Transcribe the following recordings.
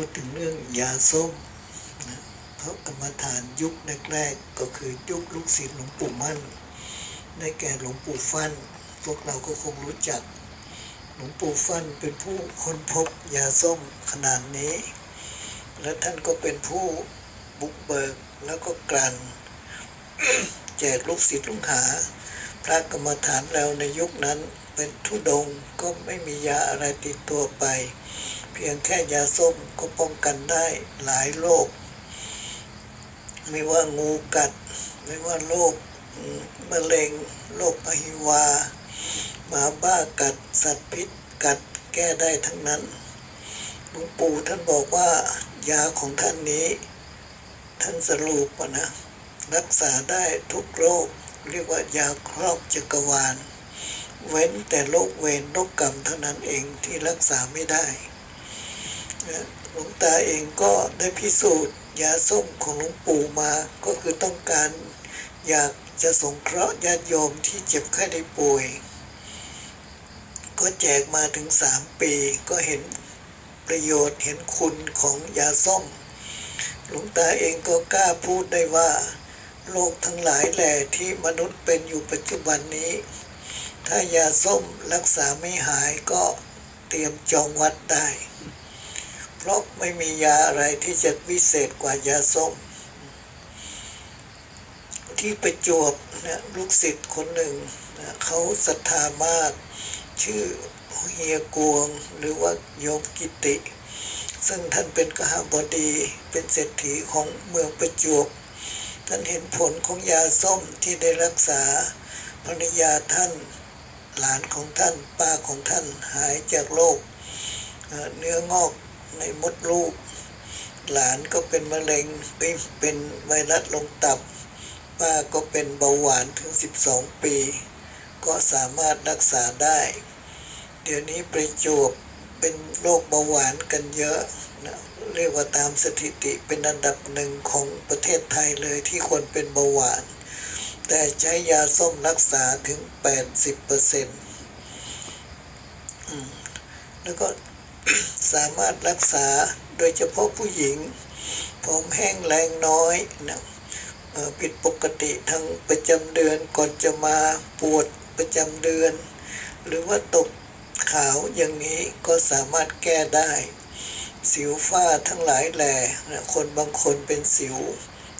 พูดถึงเรื่องยาส้มนะเพราะกรรมฐานยุคแรกๆก็คือยุคลูกศิษย์หลวงปู่มั่น ได้แก่หลวงปู่ฟั่น พวกเราก็คงรู้จัก หลวงปู่ฟั่นเป็นผู้ค้นพบยาส้มขนาดนี้ และท่านก็เป็นผู้บุกเบิกแล้วก็กลั่นแจกลูกศิษย์ลูกหา พระกรรมฐานเราในยุคนั้นเป็นทุดงก็ไม่มียาอะไรติดตัวไป พียงแค่ยาส้มก็ป้องกันได้หลายโรคไม่ว่างูกัด ไม่ว่าโรคมะเร็งโรคอหิวาหมาบ้ากัด สัตว์พิษกัดแก้ได้ทั้งนั้นหลวงปู่ท่านบอกว่ายาของท่านนี้ ท่านสรุปอะนะ รักษาได้ทุกโรค เรียกว่ายาครอบจักรวาล เว้นแต่โรคเวรโรคกรรมเท่านั้นเองที่รักษาไม่ได้ นะหลวงตาเองก็ได้พิสูจน์ยาส้มของหลวงปู่มาก็คือต้องการอยากจะสงเคราะห์ญาติโยมที่เจ็บไข้ได้ป่วย ก็แจกมาถึงสามปีก็เห็นประโยชน์เห็นคุณของยาส้ม หลวงตาเองก็กล้าพูดได้ว่าโรคทั้งหลายแหล่ที่มนุษย์เป็นอยู่ปัจจุบันนี้ ถ้ายาส้มรักษาไม่หายก็เตรียมจองวัดได้ เพราะไม่มียาอะไรที่จะวิเศษกว่ายาส้ม ที่ประจวบนะลูกศิษย์คนหนึ่งนะเขาศรัทธามาก ชื่อเฮียกวงหรือว่าโยมกิติ ซึ่งท่านเป็นกหบดีเป็นเศรษฐีของเมืองประจวบ ท่านเห็นผลของยาส้มที่ได้รักษาภรรยาท่านหลานของท่านป้าของท่านหายจากโรคเนื้องอก ในมดลูก หลานก็เป็นมะเร็งเป็นไวรัสลงตับ ป้าก็เป็นเบาหวานถึง 12 ปี ก็สามารถรักษาได้ เดี๋ยวนี้ประจวบเป็นโรคเบาหวานกันเยอะนะเรียกว่าตามสถิติเป็นอันดับหนึ่งของประเทศไทยเลยที่คนเป็นเบาหวาน แต่ใช้ยาส้มรักษาถึง 80เปอร์เซ็นต์แล้วก็ สามารถรักษาโดยเฉพาะผู้หญิงผมแห้งแรงน้อยนะผิดปกติทางประจำเดือนก่อนจะมาปวดประจำเดือน หรือว่าตกขาวอย่างนี้ก็สามารถแก้ได้ สิวฝ้าทั้งหลายแหล่คนบางคนเป็นสิว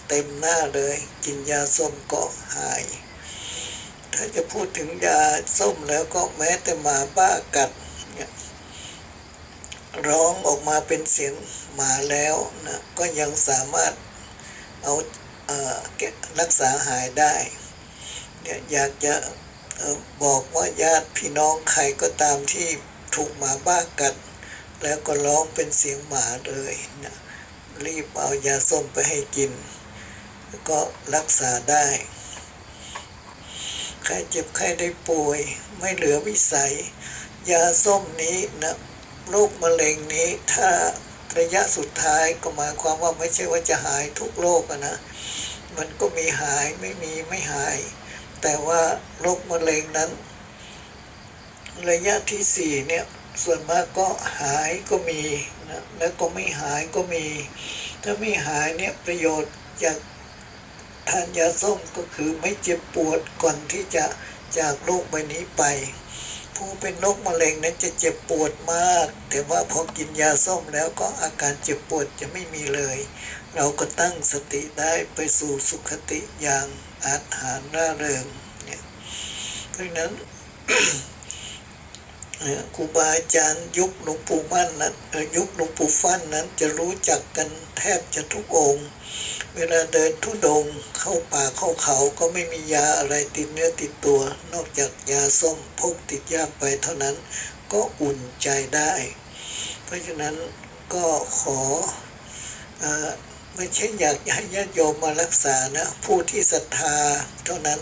เต็มหน้าเลย กินยาส้มก็หาย ถ้าจะพูดถึงยาส้มแล้วก็แม้แต่หมาบ้ากัดเนี่ย ร้องออกมาเป็นเสียงหมาแล้วนะก็ยังสามารถเอาเอ่อแก้รักษาหายได้เนี่ยอยากจะอบอกว่าญาติพี่น้องใครก็ตามที่ถูกหมาบ้ากัด แล้วก็ร้องเป็นเสียงหมาเลยนะรีบเอายาส้มไปให้กินแล้วก็รักษาได้ใครเจ็บใครได้ป่วย ไม่เหลือวิสัย ยาส้มนี้นะ โรคมะเร็งนี้ ถ้าระยะสุดท้ายก็หมายความว่าไม่ใช่ว่าจะหายทุกโรคนะ มันก็มีหายไม่มีไม่หาย แต่ว่าโรคมะเร็งนั้น ระยะที่สี่เนี่ยส่วนมากก็หายก็มีนะแล้วก็ไม่หายก็มี ถ้าไม่หายเนี่ยประโยชน์จากทานยาส้มก็คือไม่เจ็บปวดก่อนที่จะจากโรคใบนี้ไป ผู้เป็นโรคมะเร็งนั้นจะเจ็บปวดมาก แต่ว่าพอกินยาส้มแล้วก็อาการเจ็บปวดจะไม่มีเลย เราก็ตั้งสติได้ไปสู่สุขติอย่างอาหารร่าเริงเนี่ยเพราะนั้น ครูบาอาจารย์ยุคหลวงปู่มั่นนั้นยุคหลวงปู่ฟั่นนั้นจะรู้จักกันแทบจะทุกองค์ เวลาเดินทุดงเข้าป่าเข้าเขาก็ไม่มียาอะไรติดเนื้อติดตัว นอกจากยาส้มพกติดย่ามไปเท่านั้นก็อุ่นใจได้ เพราะฉะนั้นก็ขอเออไม่ใช่อยากให้ญาติโยมมารักษานะ ผู้ที่ศรัทธาเท่านั้น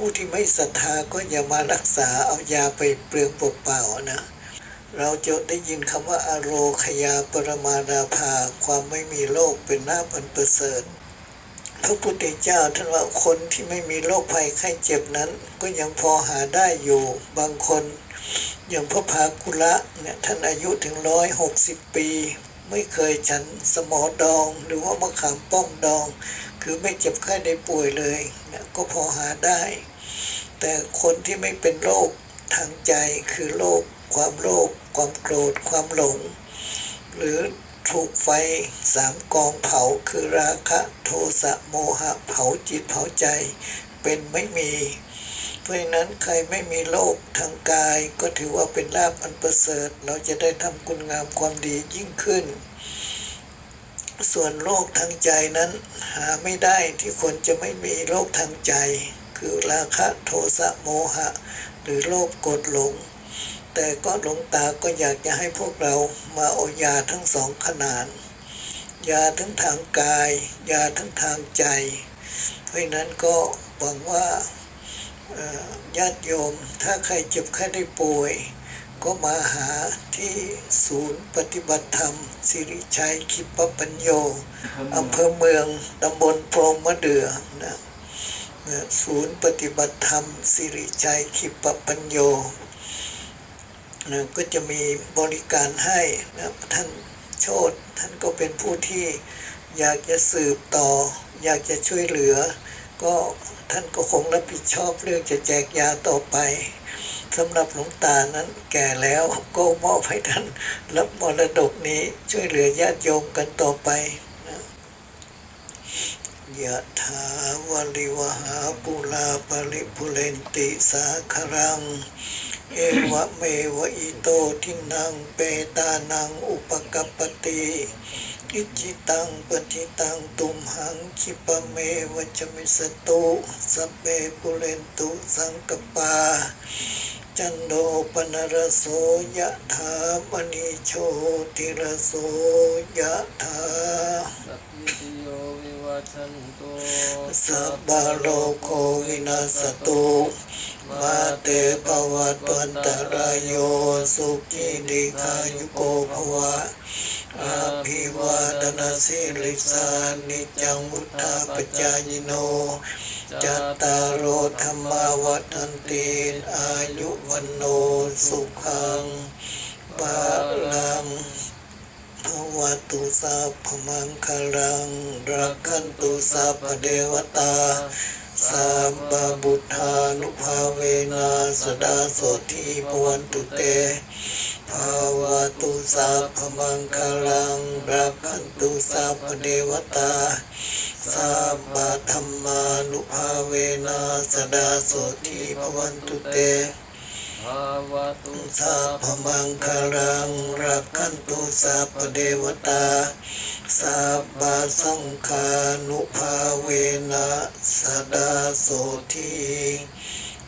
ผู้ที่ไม่ศรัทธาก็อย่ามารักษาเอายาไปเปลืองเปล่าๆนะ เราจะได้ยินคำว่าอโรคยาปรมาราภา ความไม่มีโรคเป็นหน้าพันประเสริฐพระพุทธเจ้าท่านว่าคนที่ไม่มีโรคภัยไข้เจ็บนั้น ก็ยังพอหาได้อยู่บางคนอย่างพระภากุละเนี่ยท่านอายุถึงร้อยหกสิบปี ไม่เคยฉันสมอดองหรือว่ามะขามป้อมดอง คือไม่เจ็บไข้ได้ป่วยเลยนะก็พอหาได้ แต่คนที่ไม่เป็นโรคทางใจคือโรคความโลภความโกรธความหลง หรือถูกไฟสามกองเผาคือราคะโทสะโมหะเผาจิตเผาใจ เป็นไม่มี เพราะนั้นใครไม่มีโรคทางกาย ก็ถือว่าเป็นลาภอันประเสริฐ เราจะได้ทำคุณงามความดียิ่งขึ้น ส่วนโรคทางใจนั้น หาไม่ได้ที่คนจะไม่มีโรคทางใจ คือราคะโทสะโมหะ หรือโลภโกรธหลง แต่ก็หลวงตาก็อยากจะให้พวกเรามาเอายาทั้งสองขนาดยาทั้งทางกาย ยาทั้งทางใจ เพราะนั้นก็หวังว่า ญาติโยม ถ้าใครเจ็บไข้ได้ป่วย ก็มาหาที่ศูนย์ปฏิบัติธรรม สิริชัยคิปปัญโยอำเภอเมืองตำบลโพรงมะเดื่อนะนะศูนย์ปฏิบัติธรรม สิริชัยคิปปัญโยนะก็จะมีบริการให้นะท่านโชตท่านก็เป็นผู้ที่อยากจะสืบต่อ อยากจะช่วยเหลือ ก็ท่านก็คงรับผิดชอบเรื่องจะแจกยาต่อไปสำหรับหลวงตานั้นแก่แล้วก็มอบให้ท่านรับมรดกนี้ช่วยเหลือญาติโยมกันต่อไปยะถาวาลิวหาปุลาปริปุเรนติสาคารัง เอวะเมวะอิโตทินังเปตานังอุปกัปปติ อิจิตังปฏิตังตุมหังคิปะเมวะจมิสตุสัพเพปุเรนตุสังกปา จันโดปนรโสยะถามณีโชติรโสยะถาสัพพิติโยวิวัชันตุสัพพะโลกโควินาสตุมาเตภวัตวันตรายโยสุขีดิคายุโกภวะ อาภิวาดนาสิริสานิจังวุธาปจายโน จัตตารโอธรรมาวัฏันติอายุวันโนสุขังปาลังภวตุสัพมังคลังรักขันตุสัพเทวตา สัมปบุทธานุภาเวนาสดาโสทีพวันตุเต ภาวะตุสาพมังคลังรักันตุสาพเดวตาสัมบาธรรมานุภาเวนาสดาโสทีพวันตุเตาวะตุสัพพมังคลังรักขันตุสัพเดวตาสัพพะสังฆานุภาเวนะสดาโสที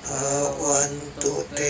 ภาวันตุเต